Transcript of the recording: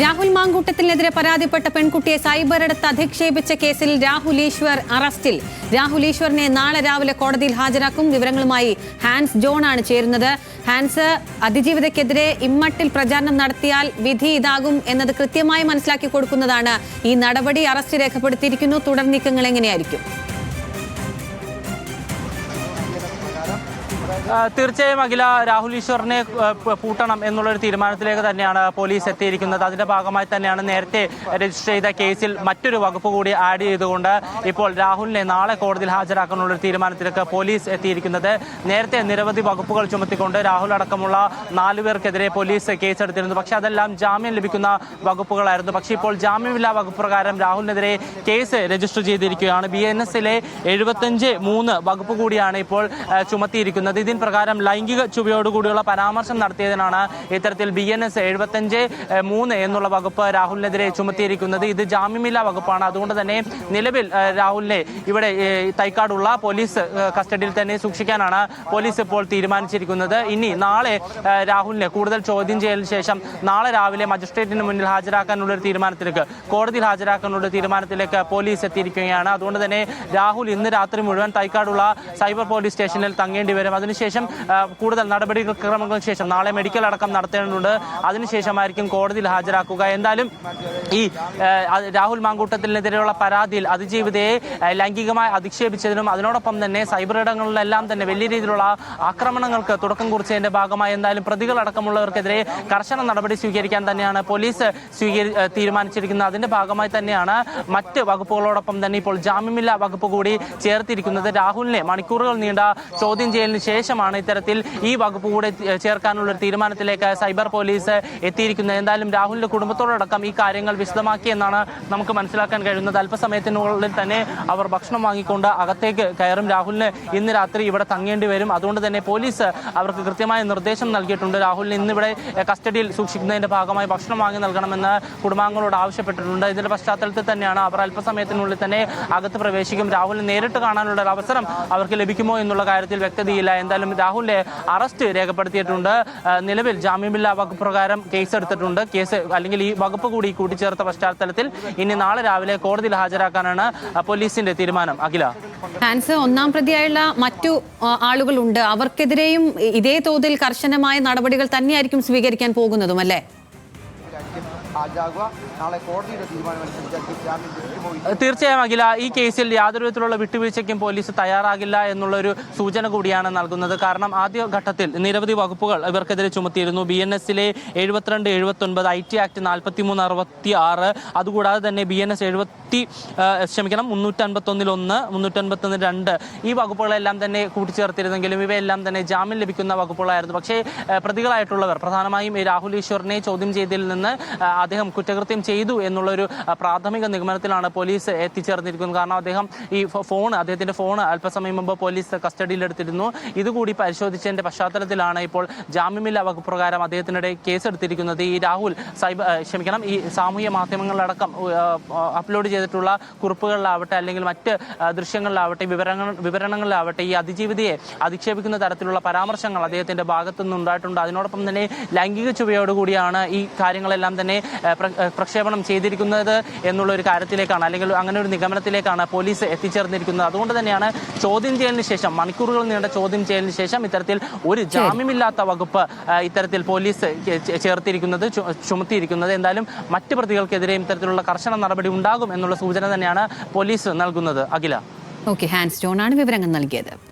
രാഹുൽ മാങ്കൂട്ടത്തിനെതിരെ പരാതിപ്പെട്ട പെൺകുട്ടിയെ സൈബർ എടുത്ത് അധിക്ഷേപിച്ച കേസിൽ രാഹുൽ ഈശ്വർ അറസ്റ്റിൽ. രാഹുൽ ഈശ്വറിനെ നാളെ രാവിലെ കോടതിയിൽ ഹാജരാക്കും. വിവരങ്ങളുമായി ഹാൻസ് ജോൺ ആണ് ചേരുന്നത്. ഹാൻസ് അതിജീവിതക്കെതിരെ ഇമ്മട്ടിൽ പ്രചാരണം നടത്തിയാൽ വിധി ഇതാകും എന്നത് കൃത്യമായി മനസ്സിലാക്കി കൊടുക്കുന്നതാണ് ഈ നടപടി. അറസ്റ്റ് രേഖപ്പെടുത്തിയിരിക്കുന്നു. തുടർ നീക്കങ്ങൾ എങ്ങനെയായിരിക്കും? തീർച്ചയായും അഖില രാഹുൽ ഈശ്വറിനെ പൂട്ടണം എന്നുള്ളൊരു തീരുമാനത്തിലേക്ക് തന്നെയാണ് പോലീസ് എത്തിയിരിക്കുന്നത്. അതിന്റെ ഭാഗമായി തന്നെയാണ് നേരത്തെ രജിസ്റ്റർ ചെയ്ത കേസിൽ മറ്റൊരു വകുപ്പ് കൂടി ആഡ് ചെയ്തുകൊണ്ട് ഇപ്പോൾ രാഹുലിനെ നാളെ കോടതിയിൽ ഹാജരാക്കാനുള്ള തീരുമാനത്തിലേക്ക് പോലീസ് എത്തിയിരിക്കുന്നത്. നേരത്തെ നിരവധി വകുപ്പുകൾ ചുമത്തിക്കൊണ്ട് രാഹുൽ അടക്കമുള്ള നാലു പേർക്കെതിരെ പോലീസ് കേസെടുത്തിരുന്നു. പക്ഷെ അതെല്ലാം ജാമ്യം ലഭിക്കുന്ന വകുപ്പുകളായിരുന്നു. പക്ഷേ ഇപ്പോൾ ജാമ്യമില്ലാ വകുപ്പ് പ്രകാരം രാഹുലിനെതിരെ കേസ് രജിസ്റ്റർ ചെയ്തിരിക്കുകയാണ്. ബി എൻ എസിലെ എഴുപത്തഞ്ച് മൂന്ന് വകുപ്പ് കൂടിയാണ് ഇപ്പോൾ ചുമത്തിയിരിക്കുന്നത്. ഇതിൻ പ്രകാരം ലൈംഗിക ചുവയോടുകൂടിയുള്ള പരാമർശം നടത്തിയതിനാണ് ഇത്തരത്തിൽ ബി എൻ എസ് എഴുപത്തഞ്ച് മൂന്ന് എന്നുള്ള വകുപ്പ് രാഹുലിനെതിരെ ചുമത്തിയിരിക്കുന്നത്. ഇത് ജാമ്യമില്ലാ വകുപ്പാണ്. അതുകൊണ്ട് തന്നെ നിലവിൽ രാഹുലിനെ ഇവിടെ തൈക്കാടുള്ള പോലീസ് കസ്റ്റഡിയിൽ തന്നെ സൂക്ഷിക്കാനാണ് പോലീസ് ഇപ്പോൾ തീരുമാനിച്ചിരിക്കുന്നത്. ഇനി നാളെ രാഹുലിനെ കൂടുതൽ ചോദ്യം ചെയ്യലിന് ശേഷം നാളെ രാവിലെ മജിസ്ട്രേറ്റിന് മുന്നിൽ ഹാജരാക്കാനുള്ള ഒരു തീരുമാനത്തിലേക്ക് കോടതിയിൽ ഹാജരാക്കാനുള്ള തീരുമാനത്തിലേക്ക് പോലീസ് എത്തിയിരിക്കുകയാണ്. അതുകൊണ്ട് തന്നെ രാഹുൽ ഇന്ന് രാത്രി മുഴുവൻ തൈക്കാടുള്ള സൈബർ പോലീസ് സ്റ്റേഷനിൽ തങ്ങേണ്ടി വരും. അതിനുശേഷം കൂടുതൽ നടപടിക്രമങ്ങൾക്ക് ശേഷം നാളെ മെഡിക്കൽ അടക്കം നടത്തേണ്ടതുണ്ട്. അതിനുശേഷമായിരിക്കും കോടതിയിൽ ഹാജരാക്കുക. എന്തായാലും ഈ രാഹുൽ മാങ്കൂട്ടത്തിനെതിരെയുള്ള പരാതിയിൽ അതിജീവിതയെ ലൈംഗികമായി അധിക്ഷേപിച്ചതിനും അതിനോടൊപ്പം തന്നെ സൈബർ ഇടങ്ങളിലെല്ലാം തന്നെ വലിയ രീതിയിലുള്ള ആക്രമണങ്ങൾക്ക് തുടക്കം കുറിച്ചതിന്റെ ഭാഗമായി എന്തായാലും പ്രതികളടക്കമുള്ളവർക്കെതിരെ കർശന നടപടി സ്വീകരിക്കാൻ തന്നെയാണ് പോലീസ് സ്വീകരി തീരുമാനിച്ചിരിക്കുന്നത്. അതിന്റെ ഭാഗമായി തന്നെയാണ് മറ്റ് വകുപ്പുകളോടൊപ്പം തന്നെ ഇപ്പോൾ ജാമ്യമില്ലാ വകുപ്പ് കൂടി ചേർത്തിരിക്കുന്നത്. രാഹുലിനെ മണിക്കൂറുകൾ നീണ്ട ചോദ്യം ചെയ്യലിന് ശേഷമാണ് ഇത്തരത്തിൽ ഈ വകുപ്പ് കൂടെ ചേർക്കാനുള്ള ഒരു തീരുമാനത്തിലേക്ക് സൈബർ പോലീസ് എത്തിയിരിക്കുന്നത്. എന്തായാലും രാഹുലിന്റെ കുടുംബത്തോടടക്കം ഈ കാര്യങ്ങൾ വിശദമാക്കിയെന്നാണ് നമുക്ക് മനസ്സിലാക്കാൻ കഴിയുന്നത്. അല്പസമയത്തിനുള്ളിൽ തന്നെ അവർ ഭക്ഷണം വാങ്ങിക്കൊണ്ട് അകത്തേക്ക് കയറും. രാഹുലിന് ഇന്ന് രാത്രി ഇവിടെ തങ്ങേണ്ടി വരും. അതുകൊണ്ട് തന്നെ പോലീസ് അവർക്ക് കൃത്യമായ നിർദ്ദേശം നൽകിയിട്ടുണ്ട്. രാഹുലിന് ഇന്നിവിടെ കസ്റ്റഡിയിൽ സൂക്ഷിക്കുന്നതിന്റെ ഭാഗമായി ഭക്ഷണം വാങ്ങി നൽകണമെന്ന് കുടുംബാംഗങ്ങളോട് ആവശ്യപ്പെട്ടിട്ടുണ്ട്. ഇതിന്റെ പശ്ചാത്തലത്തിൽ തന്നെയാണ് അവർ അല്പസമയത്തിനുള്ളിൽ തന്നെ അകത്ത് പ്രവേശിക്കും. രാഹുലിനെ നേരിട്ട് കാണാനുള്ള ഒരു അവസരം അവർക്ക് ലഭിക്കുമോ എന്നുള്ള കാര്യത്തിൽ വ്യക്തതയില്ല എന്തായാലും രാഹുലിനെ അറസ്റ്റ് രേഖപ്പെടുത്തിയിട്ടുണ്ട്. നിലവിൽ ജാമ്യമില്ലാ വകുപ്പ് പ്രകാരം കേസ് എടുത്തിട്ടുണ്ട്. കേസ് അല്ലെങ്കിൽ ഈ വകുപ്പ് കൂടി കൂട്ടിച്ചേർത്ത പശ്ചാത്തലത്തിൽ ഇനി നാളെ രാവിലെ കോടതിയിൽ ഹാജരാക്കാനാണ് പോലീസിന്റെ തീരുമാനം. അഖില. ഹാൻസ് ഒന്നാം പ്രതിയായുള്ള മറ്റു ആളുകളുണ്ട്. അവർക്കെതിരെയും ഇതേ തോതിൽ കർശനമായ നടപടികൾ തന്നെയായിരിക്കും സ്വീകരിക്കാൻ പോകുന്നതും അല്ലേ? നാളെ കോടതിയുടെ തീരുമാനമനുസരിച്ച് തീർച്ചയായും അഖില ഈ കേസിൽ യാതൊരു വിധത്തിലുള്ള വിട്ടുവീഴ്ചയ്ക്കും പോലീസ് തയ്യാറാകില്ല എന്നുള്ളൊരു സൂചന കൂടിയാണ് നൽകുന്നത്. കാരണം ആദ്യ ഘട്ടത്തിൽ നിരവധി വകുപ്പുകൾ ഇവർക്കെതിരെ ചുമത്തിയിരുന്നു. ബി എൻ എസിലെ എഴുപത്തിരണ്ട് എഴുപത്തി ഒൻപത് ഐ ടി ആക്ട് നാൽപ്പത്തി മൂന്ന് അറുപത്തി ആറ് അതുകൂടാതെ തന്നെ ബി എൻ എസ് എഴുപത്തി ക്ഷമിക്കണം മുന്നൂറ്റൻപത്തൊന്നിൽ ഒന്ന് മുന്നൂറ്റൻപത്തൊന്നിൽ രണ്ട്. ഈ വകുപ്പുകളെല്ലാം തന്നെ കൂട്ടിച്ചേർത്തിരുന്നെങ്കിലും ഇവയെല്ലാം തന്നെ ജാമ്യം ലഭിക്കുന്ന വകുപ്പുകളായിരുന്നു. പക്ഷേ പ്രതികളായിട്ടുള്ളവർ പ്രധാനമായും രാഹുൽ ഈശ്വറിനെ ചോദ്യം ചെയ്തതിൽ നിന്ന് അദ്ദേഹം കുറ്റകൃത്യം ചെയ്തു എന്നുള്ളൊരു പ്രാഥമിക നിഗമനത്തിലാണ് പോലീസ് എത്തിച്ചേർന്നിരിക്കുന്നത്. കാരണം അദ്ദേഹം ഈ ഫോൺ അദ്ദേഹത്തിന്റെ ഫോൺ അല്പസമയം മുമ്പ് പോലീസ് കസ്റ്റഡിയിലെടുത്തിരുന്നു. ഇതുകൂടി പരിശോധിച്ചതിന്റെ പശ്ചാത്തലത്തിലാണ് ഇപ്പോൾ ജാമ്യമില്ലാ വകുപ്പ് പ്രകാരം അദ്ദേഹത്തിനിടെ കേസെടുത്തിരിക്കുന്നത്. ഈ രാഹുൽ സൈബർ ക്ഷമിക്കണം ഈ സാമൂഹ്യ മാധ്യമങ്ങളിലടക്കം അപ്ലോഡ് ചെയ്തിട്ടുള്ള കുറിപ്പുകളിലാവട്ടെ അല്ലെങ്കിൽ മറ്റ് ദൃശ്യങ്ങളിലാവട്ടെ വിവരങ്ങൾ വിവരണങ്ങളിലാവട്ടെ ഈ അതിജീവിതയെ അധിക്ഷേപിക്കുന്ന തരത്തിലുള്ള പരാമർശങ്ങൾ അദ്ദേഹത്തിന്റെ ഭാഗത്തു നിന്നുണ്ടായിട്ടുണ്ട് അതിനോടൊപ്പം തന്നെ ലൈംഗിക ചുവയോടുകൂടിയാണ് ഈ കാര്യങ്ങളെല്ലാം തന്നെ പ്രക്ഷേപണം ചെയ്തിരിക്കുന്നത് എന്നുള്ള ഒരു കാര്യത്തിലേക്കാണ് അല്ലെങ്കിൽ അങ്ങനെ ഒരു നിഗമനത്തിലേക്കാണ് പോലീസ് എത്തിച്ചേർന്നിരിക്കുന്നത്. അതുകൊണ്ട് തന്നെയാണ് ചോദ്യം ചെയ്യലിന് ശേഷം മണിക്കൂറുകൾ നീണ്ട ചോദ്യം ചെയ്യലിന് ശേഷം ഇത്തരത്തിൽ ഒരു ജാമ്യമില്ലാത്ത വകുപ്പ് ഇത്തരത്തിൽ പോലീസ് ചേർത്തിരിക്കുന്നത് ചുമത്തിയിരിക്കുന്നത്. എന്തായാലും മറ്റ് പ്രതികൾക്കെതിരെയും ഇത്തരത്തിലുള്ള കർശന നടപടി ഉണ്ടാകും എന്നുള്ള സൂചന തന്നെയാണ് പോലീസ് നൽകുന്നത്. അഖില. ഓക്കെ ഹാൻസ് ജോൺ ആണ് വിവരങ്ങൾ നൽകിയത്.